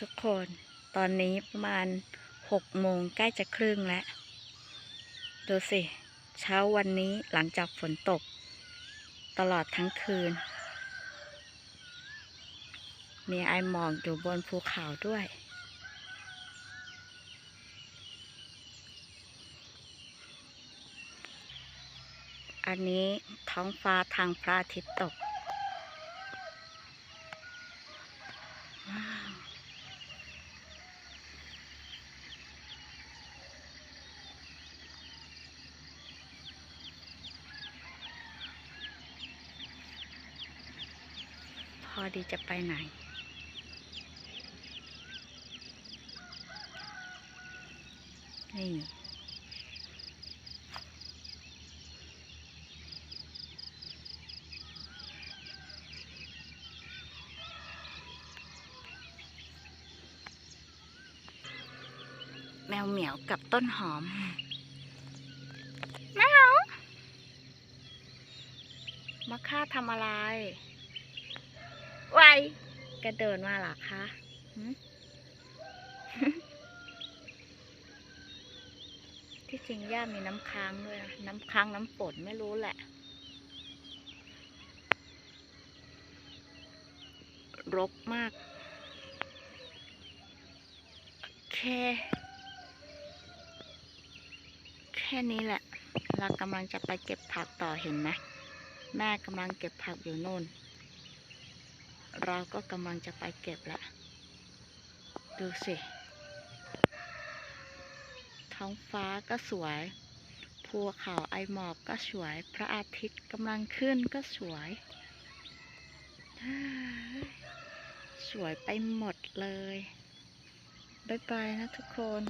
ทุกคน ตอนนี้ประมาณหกโมงใกล้จะครึ่งแล้ว ดูสิ เช้าวันนี้หลังจากฝนตก ตลอดทั้งคืน มีไอหมอกอยู่บนภูเขาด้วยอันนี้ท้องฟ้าทางพระอาทิตย์ตก อดีจะไปไหน นี่แมวเหมียวกับต้นหอมแมวมาค่าทำอะไร ไวกระเดินมาหรอคะที่จริงย่ามีน้ำค้างด้วยนะน้ำค้างน้ำฝนไม่รู้แหละ รกมากโอเคแค่นี้แหละ เรากำลังจะไปเก็บผักต่อเห็นไหมแม่กำลังเก็บผักอยู่โน่น เราก็กำลังจะไปเก็บละ ดูสิ ท้องฟ้าก็สวย ภูเขาไอหมอกก็สวย พระอาทิตย์กำลังขึ้นก็สวย สวยไปหมดเลย บ๊ายบายนะทุกคน